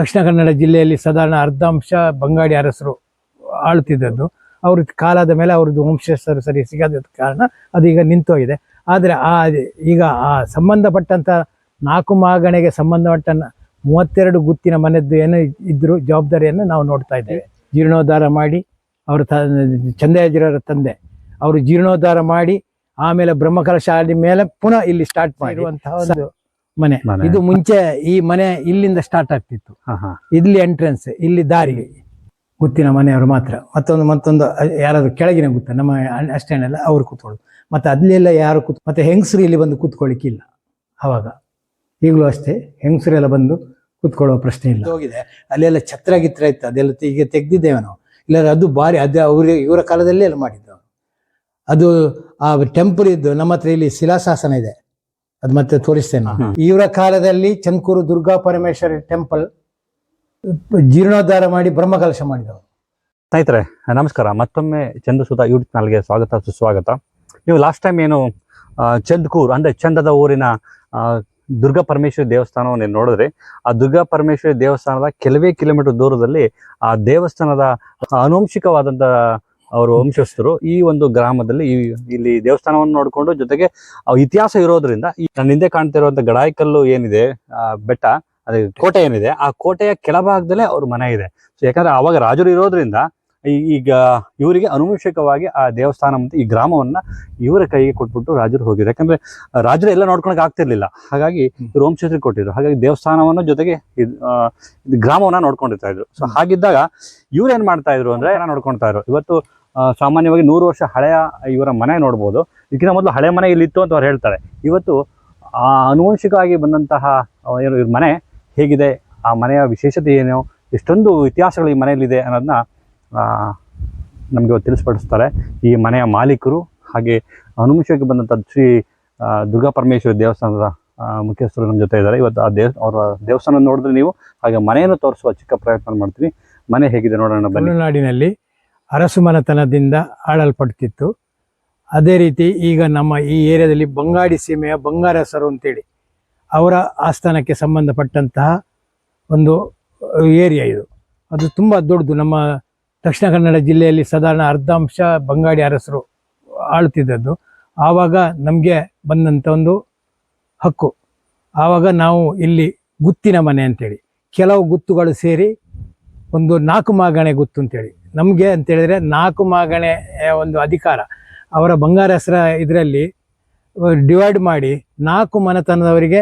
ದಕ್ಷಿಣ ಕನ್ನಡ ಜಿಲ್ಲೆಯಲ್ಲಿ ಸಾಧಾರಣ ಅರ್ಧಾಂಶ ಬಂಗಾಡಿ ಅರಸರು ಆಳ್ತಿದ್ದದ್ದು ಅವ್ರ ಕಾಲದ ಮೇಲೆ ಅವ್ರದ್ದು ವಂಶಸ್ಥರು ಸರಿ ಸಿಗದ ಕಾರಣ ಅದು ಈಗ ನಿಂತೋಗಿದೆ. ಆದರೆ ಆ ಈಗ ಆ ಸಂಬಂಧಪಟ್ಟಂಥ ನಾಲ್ಕು ಮಾಗಣೆಗೆ ಸಂಬಂಧಪಟ್ಟ ಮೂವತ್ತೆರಡು ಗುತ್ತಿನ ಮನೆದ್ದು ಏನು ಇದ್ದರೂ ಜವಾಬ್ದಾರಿಯನ್ನು ನಾವು ನೋಡ್ತಾ ಇದ್ದೇವೆ. ಜೀರ್ಣೋದ್ಧಾರ ಮಾಡಿ ಅವರು ತ ಚಂದಯಾಜಿರವರ ತಂದೆ ಅವರು ಜೀರ್ಣೋದ್ಧಾರ ಮಾಡಿ ಆಮೇಲೆ ಬ್ರಹ್ಮಕಲಶಾಲಿ ಮೇಲೆ ಪುನಃ ಇಲ್ಲಿ ಸ್ಟಾರ್ಟ್ ಮಾಡಿರುವಂತಹ ಒಂದು ಮನೆ. ಮನೆ. ಇದು ಮುಂಚೆ ಈ ಮನೆ ಇಲ್ಲಿಂದ ಸ್ಟಾರ್ಟ್ ಆಗ್ತಿತ್ತು. ಹಾ ಹಾ. ಇಲ್ಲಿ ಎಂಟ್ರೆನ್ಸ್ ಇಲ್ಲಿ ದಾರಿ ಗುತ್ತಿನ ಮನೆಯವರು ಮಾತ್ರ. ಮತ್ತೊಂದು ಮತ್ತೊಂದು ಅ- ಯಾರಾದ್ರೂ ಕೆಳಗಿನ ಗುತ್ತ ನಮ್ಮ ಅ- ಅಷ್ಟೇನೆಲ್ಲ ಅವ್ರು ಕೂತ್ಕೊಳ್ಳೋದು. ಮತ್ತೆ ಅಲ್ಲೆಲ್ಲ ಯಾರು ಕೂತ್ ಮತ್ತೆ ಹೆಂಗಸರು ಇಲ್ಲಿ ಬಂದು ಕೂತ್ಕೊಳ್ಳಿಕ್ಕಿಲ್ಲ. ಅವಾಗ. ಈಗಲೂ ಅಷ್ಟೇ. ಹೆಂಗಸರೆಲ್ಲ ಬಂದು ಕೂತ್ಕೊಳ್ಳುವ ಪ್ರಶ್ನೆ ಇಲ್ಲ. ಹೋಗಿದೆ. ಅಲ್ಲೆಲ್ಲ ಛತ್ರ ಗಿತ್ರ ಇತ್ತು. ಅದೆಲ್ಲ ತೆ- ಈಗ ತೆಗ್ದಿದ್ದೇವೆ ನಾವು. ಇಲ್ಲ ಅದು ಭಾರಿ ಅದೇ ಅವ್ರ ಇವರ ಕಾಲದಲ್ಲೇ ಎಲ್ಲ ಮಾಡಿದ್ದು. ಅದು ಆ ಟೆಂಪಲ್ ಇದ್ದು ನಮ್ಮ ಹತ್ರ ಇಲ್ಲಿ ಶಿಲಾಶಾಸನ ಇದೆ. ಅದು ಮತ್ತೆ ತೋರಿಸ್ತೇನೆ. ಇವರ ಕಾಲದಲ್ಲಿ ಚಂದ್ಕೂರು ದುರ್ಗಾ ಪರಮೇಶ್ವರಿ ಟೆಂಪಲ್ ಜೀರ್ಣೋದ್ಧಾರ ಮಾಡಿ ಬ್ರಹ್ಮಕಲಶ ಮಾಡಿದವರು. ಸ್ನೇಹಿತರೆ ನಮಸ್ಕಾರ. ಮತ್ತೊಮ್ಮೆ ಚಂದಸುತ ಯೂಟ್ಯೂಬ್ ಚಾನಲ್ಗೆ ಸ್ವಾಗತ ಸುಸ್ವಾಗತ. ನೀವು ಲಾಸ್ಟ್ ಟೈಮ್ ಏನು ಚಂದ್ಕೂರ್ ಅಂದ್ರೆ ಚಂದದ ಊರಿನ ದುರ್ಗಾ ಪರಮೇಶ್ವರಿ ದೇವಸ್ಥಾನವನ್ನು ನೀವು ನೋಡಿದ್ರೆ ಆ ದುರ್ಗಾ ಪರಮೇಶ್ವರಿ ದೇವಸ್ಥಾನದ ಕೆಲವೇ ಕಿಲೋಮೀಟರ್ ದೂರದಲ್ಲಿ ಆ ದೇವಸ್ಥಾನದ ಅನುವಂಶಿಕವಾದಂತ ಅವರು ವಂಶಸ್ಥರು ಈ ಒಂದು ಗ್ರಾಮದಲ್ಲಿ ಇಲ್ಲಿ ದೇವಸ್ಥಾನವನ್ನು ನೋಡಿಕೊಂಡು ಜೊತೆಗೆ ಇತಿಹಾಸ ಇರೋದ್ರಿಂದ ಈ ನನ್ನ ಹಿಂದೆ ಕಾಣ್ತಿರುವಂತ ಗಡಾಯಿಕಲ್ಲು ಏನಿದೆ ಬೆಟ್ಟ, ಅದೇ ಕೋಟೆ ಏನಿದೆ, ಆ ಕೋಟೆಯ ಕೆಳಭಾಗದಲ್ಲೇ ಅವ್ರ ಮನೆ ಇದೆ. ಸೊ ಯಾಕಂದ್ರೆ ಅವಾಗ ರಾಜರು ಇರೋದ್ರಿಂದ ಈಗ ಇವರಿಗೆ ಅನುವಂಶಿಕವಾಗಿ ಆ ದೇವಸ್ಥಾನ ಮತ್ತು ಈ ಗ್ರಾಮವನ್ನ ಇವರ ಕೈಗೆ ಕೊಟ್ಬಿಟ್ಟು ರಾಜರು ಹೋಗಿದ್ರು. ಯಾಕಂದ್ರೆ ರಾಜರು ಎಲ್ಲ ನೋಡ್ಕೊಳಕ್ ಆಗ್ತಿರ್ಲಿಲ್ಲ. ಹಾಗಾಗಿ ಇವರು ಕೊಟ್ಟಿದ್ರು. ಹಾಗಾಗಿ ದೇವಸ್ಥಾನವನ್ನು ಜೊತೆಗೆ ಗ್ರಾಮವನ್ನ ನೋಡ್ಕೊಂಡಿರ್ತಾ ಇದ್ರು. ಸೊ ಹಾಗಿದ್ದಾಗ ಇವ್ರು ಏನ್ ಮಾಡ್ತಾ ಇದ್ರು ಅಂದ್ರೆ, ನೋಡ್ಕೊಳ್ತಾ ಇದ್ರು. ಇವತ್ತು ಸಾಮಾನ್ಯವಾಗಿ ನೂರು ವರ್ಷ ಹಳೆಯ ಇವರ ಮನೆ ನೋಡ್ಬೋದು. ಇದಕ್ಕಿಂತ ಮೊದಲು ಹಳೆ ಮನೆ ಇಲ್ಲಿತ್ತು ಅಂತ ಅವ್ರು ಹೇಳ್ತಾರೆ. ಇವತ್ತು ಆ ಅನುವಂಶಿಕವಾಗಿ ಬಂದಂತಹ ಏನು ಇವ್ರ ಮನೆ ಹೇಗಿದೆ? ಆ ಮನೆಯ ವಿಶೇಷತೆ ಏನು? ಎಷ್ಟೊಂದು ಇತಿಹಾಸಗಳು ಈ ಮನೆಯಲ್ಲಿದೆ ಅನ್ನೋದನ್ನ ನಮಗೆ ತಿಳಿಸ್ಪಡಿಸ್ತಾರೆ. ಈ ಮನೆಯ ಮಾಲೀಕರು ಹಾಗೆ ಅನುವಂಶಕ್ಕೆ ಬಂದಂಥ ಶ್ರೀ ದುರ್ಗಾ ಪರಮೇಶ್ವರಿ ದೇವಸ್ಥಾನದ ಮುಖ್ಯಸ್ಥರು ನಮ್ಮ ಜೊತೆ ಇದ್ದಾರೆ. ಇವತ್ತು ಆ ದೇವ್, ಅವರ ದೇವಸ್ಥಾನ ನೋಡಿದ್ರೆ ನೀವು ಹಾಗೆ ಮನೆಯನ್ನು ತೋರಿಸುವ ಚಿಕ್ಕ ಪ್ರಯತ್ನ ಮಾಡ್ತೀನಿ ಮನೆ ಹೇಗಿದೆ ನೋಡೋಣ ತಮಿಳುನಾಡಿನಲ್ಲಿ ಅರಸು ಮನೆತನದಿಂದ ಆಳಲ್ಪಡ್ತಿತ್ತು. ಅದೇ ರೀತಿ ಈಗ ನಮ್ಮ ಈ ಏರಿಯಾದಲ್ಲಿ ಬಂಗಾಡಿ ಸೀಮೆಯ ಬಂಗಾರಸರು ಅಂತೇಳಿ ಅವರ ಆಸ್ಥಾನಕ್ಕೆ ಸಂಬಂಧಪಟ್ಟಂತಹ ಒಂದು ಏರಿಯಾ ಇದು. ಅದು ತುಂಬ ದೊಡ್ಡದು. ನಮ್ಮ ದಕ್ಷಿಣ ಕನ್ನಡ ಜಿಲ್ಲೆಯಲ್ಲಿ ಸಾಧಾರಣ ಅರ್ಧಾಂಶ ಬಂಗಾಡಿ ಅರಸರು ಆಳ್ತಿದ್ದದ್ದು ಆವಾಗ ನಮಗೆ ಬಂದಂಥ ಒಂದು ಹಕ್ಕು. ಆವಾಗ ನಾವು ಇಲ್ಲಿ ಗುತ್ತಿನ ಮನೆ ಅಂತೇಳಿ. ಕೆಲವು ಗುತ್ತುಗಳು ಸೇರಿ ಒಂದು ನಾಲ್ಕು ಮಾಗಣೆ ಗುತ್ತು ಅಂತೇಳಿ. ನಮಗೆ ಅಂತೇಳಿದರೆ ನಾಲ್ಕು ಮಾಗಣೆ ಒಂದು ಅಧಿಕಾರ. ಅವರ ಬಂಗಾರಸರ ಇದರಲ್ಲಿ ಡಿವೈಡ್ ಮಾಡಿ ನಾಲ್ಕು ಮನೆತನದವರಿಗೆ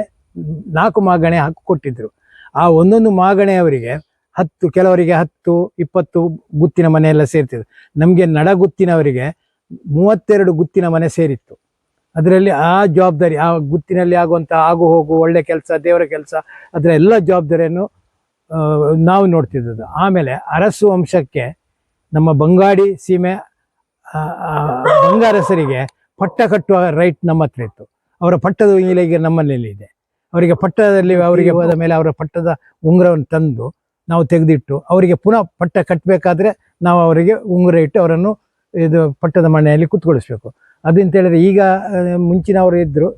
ನಾಲ್ಕು ಮಾಗಣೆ ಹಕ್ಕು ಕೊಟ್ಟಿದ್ದರು ಆ ಒಂದೊಂದು ಮಾಗಣೆಯವರಿಗೆ ಹತ್ತು, ಕೆಲವರಿಗೆ ಹತ್ತು, ಇಪ್ಪತ್ತು ಗುತ್ತಿನ ಮನೆಯೆಲ್ಲ ಸೇರ್ತಿದ್ರು. ನಮಗೆ ನಡಗುತ್ತಿನವರಿಗೆ ಮೂವತ್ತೆರಡು ಗುತ್ತಿನ ಮನೆ ಸೇರಿತ್ತು. ಅದರಲ್ಲಿ ಆ ಜವಾಬ್ದಾರಿ, ಆ ಗುತ್ತಿನಲ್ಲಿ ಆಗುವಂಥ ಆಗು ಹೋಗು, ಒಳ್ಳೆ ಕೆಲಸ, ದೇವರ ಕೆಲಸ, ಅದರ ಎಲ್ಲ ಜವಾಬ್ದಾರಿಯನ್ನು ನಾವು ನೋಡ್ತಿದ್ದದ್ದು. ಆಮೇಲೆ ಅರಸು ವಂಶಕ್ಕೆ ನಮ್ಮ ಬಂಗಾಡಿ ಸೀಮೆ ಬಂಗಾರಸರಿಗೆ ಪಟ್ಟ ಕಟ್ಟುವ ರೈಟ್ ನಮ್ಮ ಹತ್ರ ಇತ್ತು. ಅವರ ಪಟ್ಟದ ಈಗ ನಮ್ಮಲ್ಲಿ ಇದೆ. ಅವರಿಗೆ ಪಟ್ಟದಲ್ಲಿ ಅವರಿಗೆ ಹೋದ ಮೇಲೆ ಅವರ ಪಟ್ಟದ ಉಂಗುರವನ್ನು ತಂದು ನಾವು ತೆಗೆದಿಟ್ಟು ಅವರಿಗೆ ಪುನಃ ಪಟ್ಟ ಕಟ್ಟಬೇಕಾದ್ರೆ ನಾವು ಅವರಿಗೆ ಉಂಗುರ ಇಟ್ಟು ಅವರನ್ನು ಇದು ಪಟ್ಟದ ಮನೆಯಲ್ಲಿ ಕುತ್ಕೊಳಿಸ್ಬೇಕು. ಅದಂತ ಹೇಳಿದ್ರೆ ಈಗ ಮುಂಚಿನವರು ಇದ್ದರು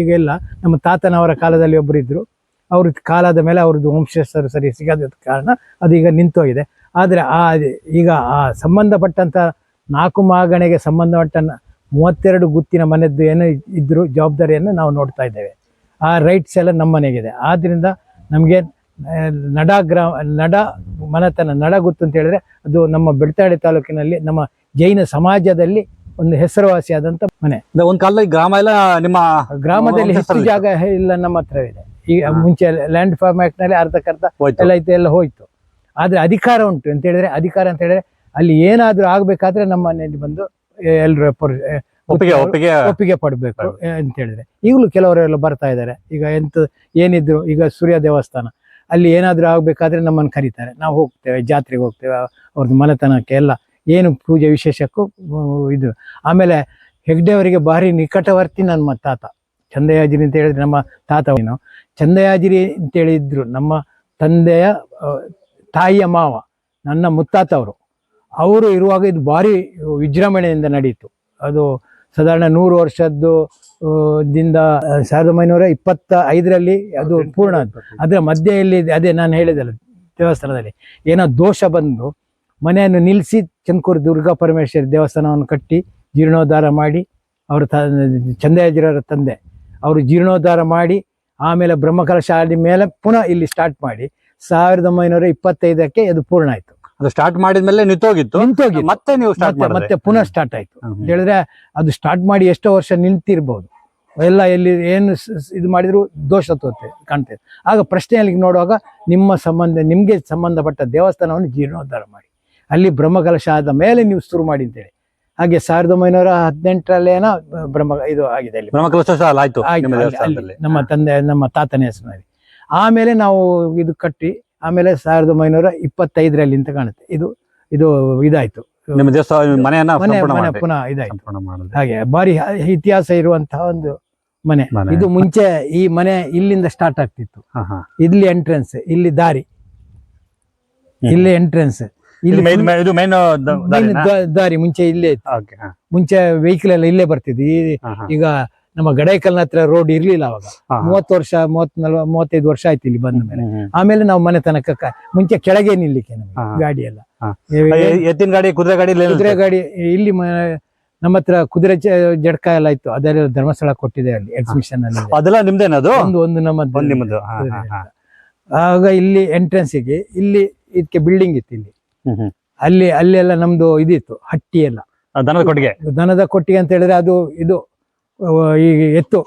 ಈಗೆಲ್ಲ ನಮ್ಮ ತಾತನವರ ಕಾಲದಲ್ಲಿ ಒಬ್ಬರು ಇದ್ದರು ಅವ್ರ ಕಾಲದ ಮೇಲೆ ಅವ್ರದ್ದು ವಂಶಸ್ಥರು ಸರಿ ಸಿಗದ ಕಾರಣ ಅದು ಈಗ ನಿಂತೋಗಿದೆ. ಆದರೆ ಆ ಈಗ ಆ ಸಂಬಂಧಪಟ್ಟಂಥ ನಾಲ್ಕು ಮಾಗಣೆಗೆ ಸಂಬಂಧಪಟ್ಟ ಮೂವತ್ತೆರಡು ಗುತ್ತಿನ ಮನೆದ್ದು ಏನು ಇದ್ದರೂ ಜವಾಬ್ದಾರಿಯನ್ನು ನಾವು ನೋಡ್ತಾ ಇದ್ದೇವೆ. ಆ ರೈಟ್ಸ್ ಎಲ್ಲ ನಮ್ಮ ಮನೆಗಿದೆ ಆದ್ದರಿಂದ ನಮಗೆ ನಡ ಗ್ರಾಮ ನಡ ಮನೆತನ ನಡ ಗುತ್ತು ಅಂತ ಹೇಳಿದ್ರೆ ಅದು ನಮ್ಮ ಬೆಳ್ತಾಡಿ ತಾಲೂಕಿನಲ್ಲಿ ನಮ್ಮ ಜೈನ ಸಮಾಜದಲ್ಲಿ ಒಂದು ಹೆಸರುವಾಸಿಯಾದಂಥ ಮನೆ. ಒಂದು ಕಾಲದಲ್ಲಿ ಗ್ರಾಮ ಎಲ್ಲ ನಿಮ್ಮ ಗ್ರಾಮದಲ್ಲಿ ಹೆಚ್ಚು ಜಾಗ ಇಲ್ಲ ನಮ್ಮ ಹತ್ರವಿದೆ. ಇದೆ ಈಗ ಮುಂಚೆ ಲ್ಯಾಂಡ್ ಫಾರ್ಮ್ ಆ್ಯಕ್ಟ್ನಲ್ಲಿ ಅರ್ಧಕ್ಕರ್ಧ ಎಲ್ಲ ಇತ್ತು ಎಲ್ಲ ಹೋಯ್ತು. ಆದ್ರೆ ಅಧಿಕಾರ ಉಂಟು ಅಂತ ಹೇಳಿದ್ರೆ ಅಧಿಕಾರ ಅಂತ ಹೇಳಿದ್ರೆ ಅಲ್ಲಿ ಏನಾದ್ರೂ ಆಗ್ಬೇಕಾದ್ರೆ ನಮ್ಮ ಮನೆಯಲ್ಲಿ ಬಂದು ಎಲ್ಲರೂ ಒಪ್ಪಿಗೆ ಒಪ್ಪಿಗೆ ಒಪ್ಪಿಗೆ ಪಡಬೇಕು ಅಂತ ಹೇಳಿದ್ರೆ. ಈಗಲೂ ಕೆಲವರೆಲ್ಲ ಬರ್ತಾ ಇದ್ದಾರೆ. ಈಗ ಎಂತ ಏನಿದ್ರು ಈಗ ಸೂರ್ಯ ದೇವಸ್ಥಾನ. ಅಲ್ಲಿ ಏನಾದರೂ ಆಗ್ಬೇಕಾದ್ರೆ ನಮ್ಮನ್ನು ಕರೀತಾರೆ. ನಾವು ಹೋಗ್ತೇವೆ ಜಾತ್ರೆಗೆ ಹೋಗ್ತೇವೆ ಅವ್ರದ್ದು ಮನೆತನಕ್ಕೆ ಎಲ್ಲ. ಏನು ಪೂಜೆ ವಿಶೇಷಕ್ಕೂ ಇದು. ಆಮೇಲೆ ಹೆಗ್ಡೆ ಅವರಿಗೆ ಭಾರಿ ನಿಕಟವರ್ತಿ ನನ್ನ ತಾತ. ಚಂದಯಾಜಿರಿ ಅಂತ ಹೇಳಿದ್ರೆ ನಮ್ಮ ತಾತ. ಏನು ಚಂದಯಾಜಿರಿ ಅಂತ ಹೇಳಿದ್ರು ನಮ್ಮ ತಂದೆಯ ತಾಯಿಯ ಮಾವ ನನ್ನ ಮುತ್ತಾತ ಅವರು ಅವರು ಇರುವಾಗ ಇದು ಭಾರಿ ವಿಜೃಂಭಣೆಯಿಂದ ನಡೀತು ಅದು ಸಾಧಾರಣ ನೂರು ವರ್ಷದ್ದು ದಿಂದ ಸಾವಿರದ ಒಂಬೈನೂರ ಇಪ್ಪತ್ತ ಐದರಲ್ಲಿ ಅದು ಪೂರ್ಣ ಆಯ್ತು. ಅದರ ಮಧ್ಯೆಯಲ್ಲಿ ಅದೇ ನಾನು ಹೇಳಿದಲ್ಲ ದೇವಸ್ಥಾನದಲ್ಲಿ ಏನೋ ದೋಷ ಬಂದು ಮನೆಯನ್ನು ನಿಲ್ಲಿಸಿ ಚಂದ್ಕೂರು ದುರ್ಗಾ ಪರಮೇಶ್ವರಿ ದೇವಸ್ಥಾನವನ್ನು ಕಟ್ಟಿ ಜೀರ್ಣೋದ್ಧಾರ ಮಾಡಿ ಅವರು ತ ಚಂದಯಾಜಿರವರ ತಂದೆ ಅವರು ಜೀರ್ಣೋದ್ಧಾರ ಮಾಡಿ ಆಮೇಲೆ ಬ್ರಹ್ಮಕಲಶ ಶಾಲೆ ಮೇಲೆ ಪುನಃ ಇಲ್ಲಿ ಸ್ಟಾರ್ಟ್ ಮಾಡಿ ಸಾವಿರದ ಒಂಬೈನೂರ ಇಪ್ಪತ್ತೈದಕ್ಕೆ ಅದು ಪೂರ್ಣ ಆಯ್ತು. ಅದು ಸ್ಟಾರ್ಟ್ ಮಾಡಿದ್ಮೇಲೆ ನಿಂತೋಗಿತ್ತು. ನಿಂತೋಗಿತ್ತು. ಮತ್ತೆ ನೀವು ಸ್ಟಾರ್ಟ್ ಮತ್ತೆ ಮತ್ತೆ ಪುನಃ ಸ್ಟಾರ್ಟ್ ಆಯ್ತು. ಅಂತ ಹೇಳಿದ್ರೆ ಅದು ಸ್ಟಾರ್ಟ್ ಮಾಡಿ ಎಷ್ಟೋ ವರ್ಷ ನಿಂತಿರ್ಬೋದು. ಎಲ್ಲ ಎಲ್ಲಿ ಏನು ಇದು ಮಾಡಿದ್ರು ದೋಷ ತೋತೆ ಕಾಣ್ತೇವೆ ಆಗ ಪ್ರಶ್ನೆಯಲ್ಲಿ ನೋಡುವಾಗ ನಿಮ್ಮ ಸಂಬಂಧ ನಿಮಗೆ ಸಂಬಂಧಪಟ್ಟ ದೇವಸ್ಥಾನವನ್ನು ಜೀರ್ಣೋದ್ಧಾರ ಮಾಡಿ. ಅಲ್ಲಿ ಬ್ರಹ್ಮಕಲಶ ಆದ ಮೇಲೆ ನೀವು ಶುರು ಮಾಡಿ ಅಂತೇಳಿ. ಹಾಗೆ ಸಾವಿರದ ಒಂಬೈನೂರ ಹದಿನೆಂಟರಲ್ಲೇನೋ ಬ್ರಹ್ಮ ಇದು ಆಗಿದೆ ಅಲ್ಲಿ. ಬ್ರಹ್ಮಕಲಶ ಆಯ್ತು ನಮ್ಮ ತಂದೆ ನಮ್ಮ ತಾತನ ಹೆಸರಿನಲ್ಲಿ. ಆಮೇಲೆ ನಾವು ಇದು ಕಟ್ಟಿ ಆಮೇಲೆ ಸಾವಿರದ ಒಂಬೈನೂರ ಇಪ್ಪತ್ತೈದರಲ್ಲಿ ಅಂತ ಕಾಣುತ್ತೆ. ಇದು ಇದು ಇದಾಯ್ತು. ನಿಮ್ಮ ದೇವಸ್ಥಾನ ಮನೆಯನ್ನ ಮನೆ ಮನೆ ಪುನಃ ಇದಾಯ್ತು. ಹಾಗೆ ಬಾರಿ ಇತಿಹಾಸ ಇರುವಂತಹ ಒಂದು ಮನೆ. ಇದು ಮುಂಚೆ ಈ ಮನೆ ಇಲ್ಲಿಂದ ಸ್ಟಾರ್ಟ್ ಆಗ್ತಿತ್ತು. ಇಲ್ಲಿ ಎಂಟ್ರೆನ್ಸ್ ಇಲ್ಲಿ ದಾರಿ. ಇಲ್ಲಿ ಎಂಟ್ರೆನ್ಸ್ ಇಲ್ಲಿ ದಾರಿ ಮುಂಚೆ ಇಲ್ಲೇ ಇತ್ತು. ಮುಂಚೆ ವೆಹಿಕಲ್ ಎಲ್ಲ ಇಲ್ಲೇ ಬರ್ತಿದ್ವಿ. ಈಗ ನಮ್ಮ ಗಡೈಕಲ್ನ ಹತ್ರ ರೋಡ್ ಇರ್ಲಿಲ್ಲ ಅವಾಗ. ಮೂವತ್ತು ವರ್ಷ ಮೂವತ್ ನಲ್ವ ಮೂವತ್ತೈದು ವರ್ಷ ಆಯ್ತು ಇಲ್ಲಿ ಬಂದ ಮೇಲೆ. ಆಮೇಲೆ ನಾವು ಮನೆ ತನಕ ಮುಂಚೆ ಕೆಳಗೆ ನಿಲ್ಲಿಕ್ಕೆ ನಮ್ಗೆ ಗಾಡಿ ಎಲ್ಲ ಎತ್ತಿನ ಗಾಡಿ ಕುದುರೆ ಗಾಡಿ ಕುದುರೆ ಗಾಡಿ ಇಲ್ಲಿ ನಮ್ಮ ಹತ್ರ ಕುದುರೆ ಜಡ್ಕ ಎಲ್ಲ ಇತ್ತು. ಅದೆಲ್ಲ ಧರ್ಮಸ್ಥಳ ಕೊಟ್ಟಿದೆ ಅಲ್ಲಿ ಎಕ್ಸಿಬಿಷನ್ ಅಲ್ಲಿ. ಅದೆಲ್ಲ ನಿಮ್ದೇನದು ಒಂದು ಒಂದು ನಮ್ಮ ಒಂದ್ ನಿಮ್ಮದು. ಆಗ ಇಲ್ಲಿ ಎಂಟ್ರೆನ್ಸ್ಗೆ ಇಲ್ಲಿ ಇದಕ್ಕೆ ಬಿಲ್ಡಿಂಗ್ ಇತ್ತು ಇಲ್ಲಿ. ಹ್ಮ್. ಅಲ್ಲಿ ಅಲ್ಲೆಲ್ಲ ನಮ್ದು ಇದಿತ್ತು ಹಟ್ಟಿ ಎಲ್ಲ ದನದ ಕೊಟ್ಟಿಗೆ? ದನದ ಕೊಟ್ಟಿಗೆ ಅಂತ ಹೇಳಿದ್ರೆ ಅದು ಇದು ಈಗ ಎತ್ತು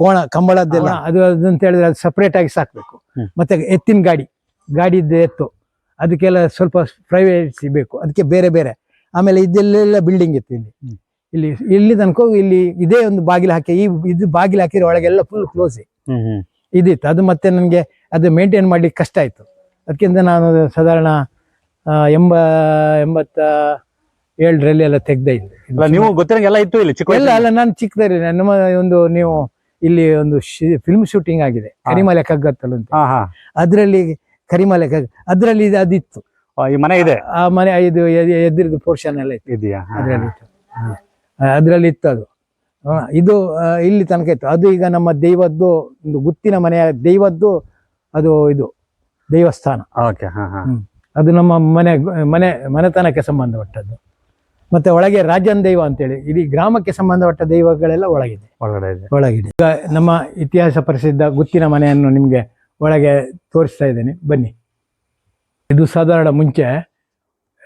ಕೋಣ ಕಂಬಳದ್ದೆಲ್ಲ ಅದು ಅದಂತ ಹೇಳಿದ್ರೆ ಅದು ಸಪ್ರೇಟ್ ಆಗಿ ಸಾಕ್ಬೇಕು. ಮತ್ತೆ ಎತ್ತಿನ ಗಾಡಿ ಗಾಡಿದ್ದು ಎತ್ತು ಅದಕ್ಕೆಲ್ಲ ಸ್ವಲ್ಪ ಪ್ರೈವೇಸಿ ಬೇಕು. ಅದಕ್ಕೆ ಬೇರೆ ಬೇರೆ. ಆಮೇಲೆ ಇದೆಲ್ಲೆಲ್ಲ ಬಿಲ್ಡಿಂಗ್ ಇತ್ತು ಇಲ್ಲಿ. ಇಲ್ಲಿ ಇಲ್ಲಿ ತನಕ ಇಲ್ಲಿ ಇದೇ ಒಂದು ಬಾಗಿಲು ಹಾಕಿ ಈ ಇದು ಬಾಗಿಲು ಹಾಕಿದ್ರೆ ಒಳಗೆಲ್ಲ ಫುಲ್ ಕ್ಲೋಸ್ ಇದಿತ್ತು. ಅದು ಮತ್ತೆ ನನಗೆ ಅದು ಮೇಂಟೈನ್ ಮಾಡ್ಲಿಕ್ಕೆ ಕಷ್ಟ ಆಯಿತು. ಅದಕ್ಕಿಂತ ನಾನು ಸಾಧಾರಣ ಎಂಬ ಎಂಬತ್ತ ಏಳರಲ್ಲಿ ಎಲ್ಲ ತೆಗ್ದೆ ಇಲ್ಲ ಅಲ್ಲ ನೀವು ಗೊತ್ತಿರಂಗೆ ಎಲ್ಲ ಇತ್ತು ಇಲ್ಲಿ ಚಿಕ್ಕ ಎಲ್ಲ ಅಲ್ಲ ನಾನು ಚಿಕ್ಕದಲ್ಲಿ ನಮ್ಮ ಒಂದು ನೀವು ಇಲ್ಲಿ ಒಂದು ಫಿಲ್ಮ್ ಶೂಟಿಂಗ್ ಆಗಿದೆ. ಕರಿಮಲೆ ಕಗ್ಗತ್ತಲು ಅಂತ ಹಾ ಹಾ. ಅದರಲ್ಲಿ ಕರಿಮಲೆ ಕಗ್ಗ ಅದರಲ್ಲಿ ಇದು ಅದಿತ್ತು. ಈ ಮನೆ ಇದೆ? ಆ ಮನೆ ಇದು ಎದ್- ಎದ್ರದ್ದು ಪೋರ್ಷನ್ ಎಲ್ಲ ಇತ್ತು. ಇದೆಯಾ? ಅದರಲ್ಲಿ ಇತ್ತು. ಅದರಲ್ಲಿ ಇತ್ತು ಅದು. ಆ, ಇದು ಆ, ಇಲ್ಲಿ ತನಕ ಇತ್ತು. ಅದು ಈಗ ನಮ್ಮ ದೈವದ್ದು ಒಂದು ಗುತ್ತಿನ ಮನೆಯ ದೈವದ್ದು ಅದು ಇದು ದೈವಸ್ಥಾನ. ಓಕೆ ಹಾ ಹಾ. ಅದು ನಮ್ಮ ಮನೆ ಮನೆ ಮನೆತನಕ್ಕೆ ಸಂಬಂಧಪಟ್ಟದ್ದು. ಮತ್ತೆ ಒಳಗೆ ರಾಜನ್ ದೈವ ಅಂತೇಳಿ ಇಡೀ ಗ್ರಾಮಕ್ಕೆ ಸಂಬಂಧಪಟ್ಟ ದೈವಗಳೆಲ್ಲ ಒಳಗಿದೆ. ಒಳಗಡೆ ಇದೆ. ಒಳಗಿದೆ. ಈಗ ನಮ್ಮ ಇತಿಹಾಸ ಪ್ರಸಿದ್ಧ ಗುತ್ತಿನ ಮನೆಯನ್ನು ನಿಮಗೆ ಒಳಗೆ ತೋರಿಸ್ತಾ ಇದ್ದೇನೆ. ಬನ್ನಿ. ಇದು ಸಾಧಾರಣ ಮುಂಚೆ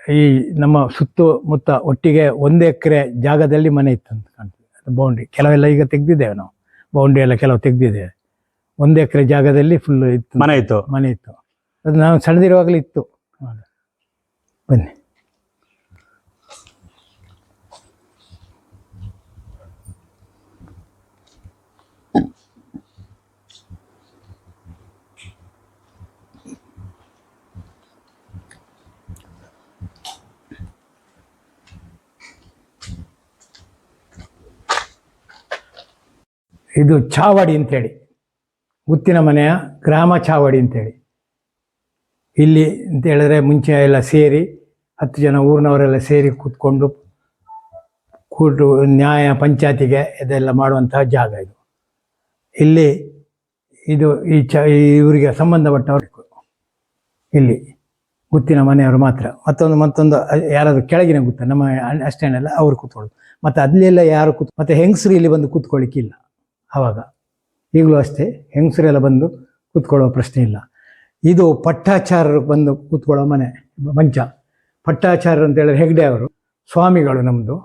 ಈ ನಮ್ಮ ಸುತ್ತಮುತ್ತ ಒಟ್ಟಿಗೆ ಒಂದು ಎಕರೆ ಜಾಗದಲ್ಲಿ ಮನೆ ಇತ್ತು ಅಂತ ಕಾಣ್ತದೆ. ಅದು ಬೌಂಡ್ರಿ ಕೆಲವೆಲ್ಲ ಈಗ ತೆಗೆದಿದ್ದೇವೆ ನಾವು. ಬೌಂಡ್ರಿ ಎಲ್ಲ ಕೆಲವು ತೆಗೆದಿದ್ದೇವೆ. ಒಂದು ಎಕರೆ ಜಾಗದಲ್ಲಿ ಫುಲ್ ಇತ್ತು ಮನೆ ಇತ್ತು. ಮನೆ ಇತ್ತು. ಅದು ನಾವು ಸಣ್ಣದಿರುವಾಗಲೇ ಇತ್ತು. ಬನ್ನಿ. ಇದು ಚಾವಡಿ ಅಂತೇಳಿ. ಉತ್ತಿನ ಮನೆಯ ಗ್ರಾಮ ಚಾವಡಿ ಅಂತೇಳಿ. ಇಲ್ಲಿ ಅಂತ ಹೇಳಿದ್ರೆ ಮುಂಚೆ ಎಲ್ಲ ಸೇರಿ ಹತ್ತು ಜನ ಊರಿನವರೆಲ್ಲ ಸೇರಿ ಕೂತ್ಕೊಂಡು ಕೂಟು ನ್ಯಾಯ ಪಂಚಾಯತಿಗೆ ಇದೆಲ್ಲ ಮಾಡುವಂತಹ ಜಾಗ ಇದು. ಇಲ್ಲಿ ಇದು ಈ ಚ ಇವರಿಗೆ ಸಂಬಂಧಪಟ್ಟವರು ಇಲ್ಲಿ ಗುತ್ತಿನ ಮನೆಯವರು ಮಾತ್ರ. ಮತ್ತೊಂದು ಮತ್ತೊಂದು ಯಾರಾದರೂ ಕೆಳಗಿನ ಗುತ್ತ ನಮ್ಮ ಅಷ್ಟೇನೆಲ್ಲ, ಅವರು ಕೂತ್ಕೊಳ್ಳೋದು. ಮತ್ತು ಅಲ್ಲೆಲ್ಲ ಯಾರು ಕೂತ್ ಮತ್ತು ಹೆಂಗಸರು ಇಲ್ಲಿ ಬಂದು ಕೂತ್ಕೊಳ್ಳಿಕ್ಕಿಲ್ಲ. ಆವಾಗ ಈಗಲೂ ಅಷ್ಟೇ ಹೆಂಗಸರೆಲ್ಲ ಬಂದು ಕೂತ್ಕೊಳ್ಳೋ ಪ್ರಶ್ನೆ ಇಲ್ಲ. ಇದು ಪಟ್ಟಾಚಾರರು ಬಂದು ಕೂತ್ಕೊಳ್ಳೋ ಮನೆ ಮಂಚ. ಪಟ್ಟಾಚಾರರು ಅಂತ ಹೇಳಿದ್ರೆ ಹೆಗ್ಡೆ ಅವರು ಸ್ವಾಮಿಗಳು ನಮ್ಮದು